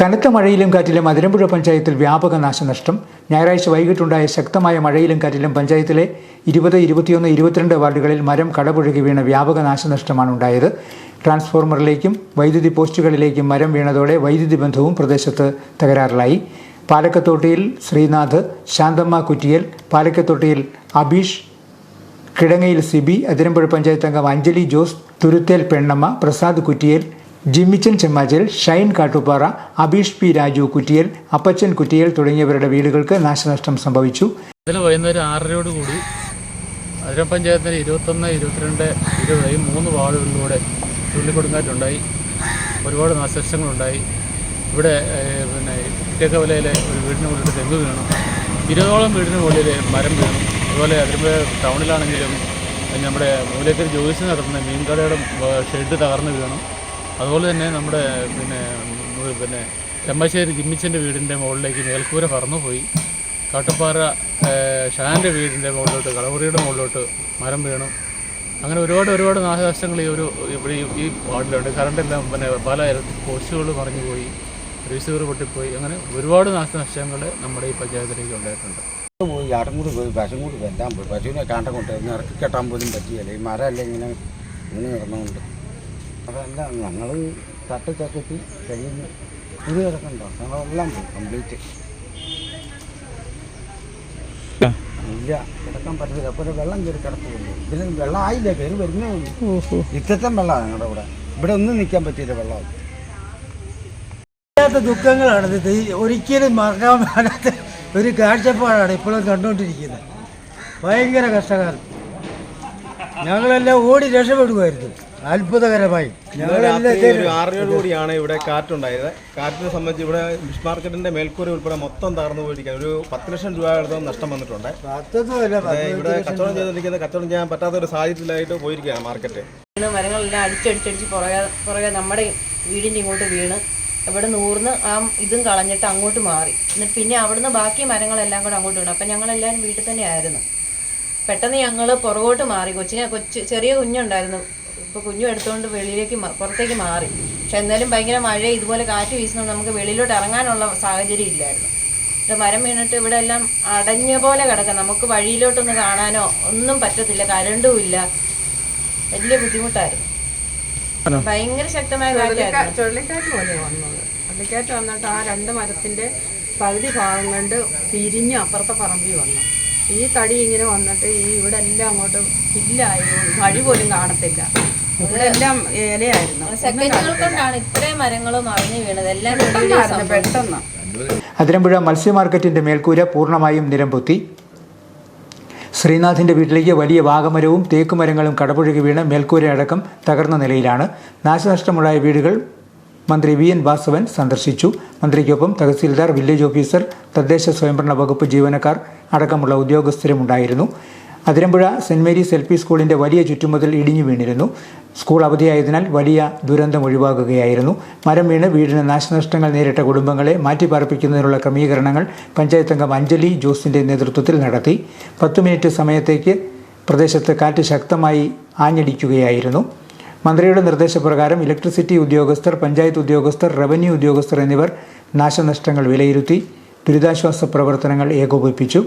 കനത്ത മഴയിലും കാറ്റിലും അതിരമ്പുഴ പഞ്ചായത്തിൽ വ്യാപക നാശനഷ്ടം. ഞായറാഴ്ച വൈകിട്ടുണ്ടായ ശക്തമായ മഴയിലും കാറ്റിലും പഞ്ചായത്തിലെ ഇരുപത് ഇരുപത്തിയൊന്ന് ഇരുപത്തിരണ്ട് വാർഡുകളിൽ മരം കടപുഴകി വീണ വ്യാപക നാശനഷ്ടമാണ് ഉണ്ടായത്. ട്രാൻസ്ഫോർമറിലേക്കും വൈദ്യുതി പോസ്റ്റുകളിലേക്കും മരം വീണതോടെ വൈദ്യുതി ബന്ധവും പ്രദേശത്ത് തകരാറിലായി. പാലക്കത്തോട്ടിയിൽ ശ്രീനാഥ് ശാന്തമ്മ കുറ്റിയൽ പാലക്കത്തോട്ടിയിൽ അബീഷ് കിടങ്ങയിൽ സിബി അതിരമ്പുഴ പഞ്ചായത്ത് അംഗം അഞ്ജലി ജോസ് തുരുത്തേൽ പെണ്ണമ്മ പ്രസാദ് കുറ്റിയേൽ ജിമ്മിച്ചൻ ചെമ്മാച്ചൽ ഷൈൻ കാട്ടുപാറ അബീഷ് പി രാജു കുറ്റിയൽ അപ്പച്ചൻ കുറ്റിയൽ തുടങ്ങിയവരുടെ വീടുകൾക്ക് നാശനഷ്ടം സംഭവിച്ചു. ഇന്നലെ വൈകുന്നേരം ആറരയോട് കൂടി അതിര പഞ്ചായത്തിന്റെ ഇരുപത്തൊന്ന് ഇരുപത്തിരണ്ട് ഇരുപതായി മൂന്ന് വാർഡുകളിലൂടെ ചുള്ളിക്കൊടുങ്കാറ്റുണ്ടായി. ഒരുപാട് നാശനഷ്ടങ്ങളുണ്ടായി. ഇവിടെ പിന്നെ ഇറ്റക്കവലയിലെ ഒരു വീടിന് മുകളിൽ തെങ്ങ് വീണു. ഇരുപതോളം വീടിന് മുകളിൽ മരം വീണു. അതുപോലെ അതിരമ്പ ടൗണിലാണെങ്കിലും നമ്മുടെ മൂലക്കൽ ജോയിസ് നടത്തുന്ന മീൻകടയുടെ ഷെഡ് തകർന്ന് വീണു. അതുപോലെ തന്നെ നമ്മുടെ പിന്നെ പിന്നെ ചെമ്മശ്ശേരി ജിമ്മിച്ചന്റെ വീടിന്റെ മുകളിലേക്ക് മേൽക്കൂര പറന്നുപോയി. കാട്ടുപാറ ഏഹ്, ഷാന്റെ വീടിന്റെ മുകളിലോട്ട് കളവുറിയുടെ മുകളിലോട്ട് മരം വീണു. അങ്ങനെ ഒരുപാട് ഒരുപാട് നാശനഷ്ടങ്ങൾ ഈ ഒരു ഇവിടെ ഈ- വാർഡിലുണ്ട്. കറണ്ടെല്ലാം പിന്നെ പല പോസ്റ്റുകൾ പറഞ്ഞു പോയി റിസീവർ പൊട്ടിപ്പോയി. അങ്ങനെ ഒരുപാട് നാശനഷ്ടങ്ങൾ നമ്മുടെ ഈ പഞ്ചായത്തിലേക്ക് ഉണ്ടായിട്ടുണ്ട്. പോയി ആടും കൂടി പോയി പശും കൂടി എല്ലാം പോയി. പശുവിനെ കാണ്ട ഇറക്കി കെട്ടാൻ പോലും പറ്റിയല്ല. ഈ മരം മരമല്ല ഇങ്ങനെ ഇങ്ങനെ കിടന്നുകൊണ്ട്. അതെല്ലാം ഞങ്ങൾ തട്ട് ചക്കത്തി കഴിയുന്നു ഇത് കിടക്കണ്ടോ ഞങ്ങളെല്ലാം പോയി കംപ്ലീറ്റ് ഇല്ല കിടക്കാൻ പറ്റത്തില്ല. അപ്പോൾ വെള്ളം കയറി കിടക്കുള്ളൂ ഇതിന് വെള്ളം ആയില്ല? കയറി വരുന്നേ ഉള്ളൂ. ഇത്തത്തെ വെള്ളമാണ് ഞങ്ങളുടെ ഇവിടെ. ഇവിടെ ഒന്നും നിൽക്കാൻ പറ്റിയില്ല വെള്ളം. ഇല്ലാത്ത ദുഃഖങ്ങളാണ് ഇത്. ഒരിക്കലും മറക്കാൻ പറ്റാത്ത ഒരു കാഴ്ചപ്പാടാണ് ഇപ്പോഴും കണ്ടുകൊണ്ടിരിക്കുന്നത്. ഭയങ്കര കഷ്ടകാലം. ഞങ്ങളെല്ലാം ഓടി രക്ഷപ്പെടുമായിരുന്നു അത്ഭുതകരമായി. കൂടിയാണ് ഇവിടെ കാറ്റുണ്ടായത് കാറ്റിനെ സംബന്ധിച്ച് ഇവിടെ ഫിഷ് മാർക്കറ്റിന്റെ മേൽക്കൂര ഉൾപ്പെടെ മൊത്തം തകർന്നു പോയിരിക്കുകയാണ്. ഒരു പത്ത് ലക്ഷം രൂപയുടെ നഷ്ടം വന്നിട്ടുണ്ട്. ഇവിടെ കച്ചവടം ചെയ്തിരിക്കുന്നത് കച്ചവടം ചെയ്യാൻ പറ്റാത്ത ഒരു സാഹചര്യത്തിലായിട്ട് പോയിരിക്കുകയാണ് മാർക്കറ്റ്. മരങ്ങളെല്ലാം അടിച്ചടിച്ചടിച്ച് പുറകെ പുറകെ നമ്മുടെ വീടിന്റെ ഇങ്ങോട്ട് വീണ് ഇവിടെ നൂറിന് ആ ഇതും കളഞ്ഞിട്ട് അങ്ങോട്ട് മാറി. എന്നിട്ട് പിന്നെ അവിടുന്ന് ബാക്കി മരങ്ങളെല്ലാം കൂടെ അങ്ങോട്ട് വീണു. അപ്പം ഞങ്ങളെല്ലാവരും വീട്ടിൽ തന്നെയായിരുന്നു. പെട്ടെന്ന് ഞങ്ങൾ പുറകോട്ട് മാറി. കൊച്ചിനെ കൊച്ചു ചെറിയ കുഞ്ഞുണ്ടായിരുന്നു. ഇപ്പോൾ കുഞ്ഞു എടുത്തുകൊണ്ട് വെളിയിലേക്ക് പുറത്തേക്ക് മാറി. പക്ഷെ എന്നാലും ഭയങ്കര മഴ ഇതുപോലെ കാറ്റ് വീശുന്നത് നമുക്ക് വെളിയിലോട്ട് ഇറങ്ങാനുള്ള സാഹചര്യം ഇല്ലായിരുന്നു. ഇത് മരം വീണിട്ട് ഇവിടെ എല്ലാം അടഞ്ഞ പോലെ കിടക്കാം. നമുക്ക് വഴിയിലോട്ടൊന്ന് കാണാനോ ഒന്നും പറ്റത്തില്ല. കരണ്ടും ഇല്ല. വലിയ ബുദ്ധിമുട്ടായിരുന്നു. ഭയങ്കര ശക്തമായ കാറ്റായിരുന്നു ചുഴലിക്കാറ്റ് പോലെ വന്നത്. ചുഴലിക്കാറ്റ് വന്നിട്ട് ആ രണ്ട് മരത്തിന്റെ പകുതി ഭാഗം കണ്ട് തിരിഞ്ഞ് അപ്പുറത്തെ പറമ്പിൽ വന്നു. ഈ തടി ഇങ്ങനെ വന്നിട്ട് ഈ ഇവിടെ എല്ലാം അങ്ങോട്ട് ഇല്ലായി വഴി പോലും കാണത്തില്ല. ഇവിടെ എല്ലാം ഇലയായിരുന്നു. സെക്കൻഡുകൾ കൊണ്ടാണ് ഇത്രയും മരങ്ങളും മറിഞ്ഞു വീണത്. എല്ലാം പെട്ടെന്ന് അതിരമ്പുഴ മത്സ്യ മാർക്കറ്റിന്റെ മേൽക്കൂര പൂർണമായും നിരമ്പൊത്തി ശ്രീനാഥിന്റെ വീട്ടിലേക്ക് വലിയ വാഗമരവും തേക്കുമരങ്ങളും കടപുഴകി വീണ് മേൽക്കൂരയടക്കം തകർന്ന നിലയിലാണ്. നാശനഷ്ടമുണ്ടായ വീടുകൾ മന്ത്രി വി എൻ വാസവൻ സന്ദർശിച്ചു. മന്ത്രിക്കൊപ്പം തഹസീൽദാർ വില്ലേജ് ഓഫീസർ തദ്ദേശ സ്വയംഭരണ വകുപ്പ് ജീവനക്കാർ അടക്കമുള്ള ഉദ്യോഗസ്ഥരും ഉണ്ടായിരുന്നു Athirampuzha saint Mary's L P സ്കൂളിന്റെ വലിയ ചുറ്റുമതിൽ ഇടിഞ്ഞു വീണിരുന്നു. സ്കൂൾ അവധിയായതിനാൽ വലിയ ദുരന്തം ഒഴിവാക്കുകയായിരുന്നു മരം വീണ് വീടിന് നാശനഷ്ടങ്ങൾ നേരിട്ട കുടുംബങ്ങളെ മാറ്റിപ്പാർപ്പിക്കുന്നതിനുള്ള ക്രമീകരണങ്ങൾ പഞ്ചായത്ത് അംഗം അഞ്ജലി ജോസിന്റെ നേതൃത്വത്തിൽ നടത്തി. പത്ത് മിനിറ്റ് സമയത്തേക്ക് പ്രദേശത്ത് കാറ്റ് ശക്തമായി ആഞ്ഞടിക്കുകയായിരുന്നു. മന്ത്രിയുടെ നിർദ്ദേശപ്രകാരം ഇലക്ട്രിസിറ്റി ഉദ്യോഗസ്ഥർ പഞ്ചായത്ത് ഉദ്യോഗസ്ഥർ റവന്യൂ ഉദ്യോഗസ്ഥർ എന്നിവർ നാശനഷ്ടങ്ങൾ വിലയിരുത്തി ദുരിതാശ്വാസ പ്രവർത്തനങ്ങൾ ഏകോപിപ്പിച്ചു.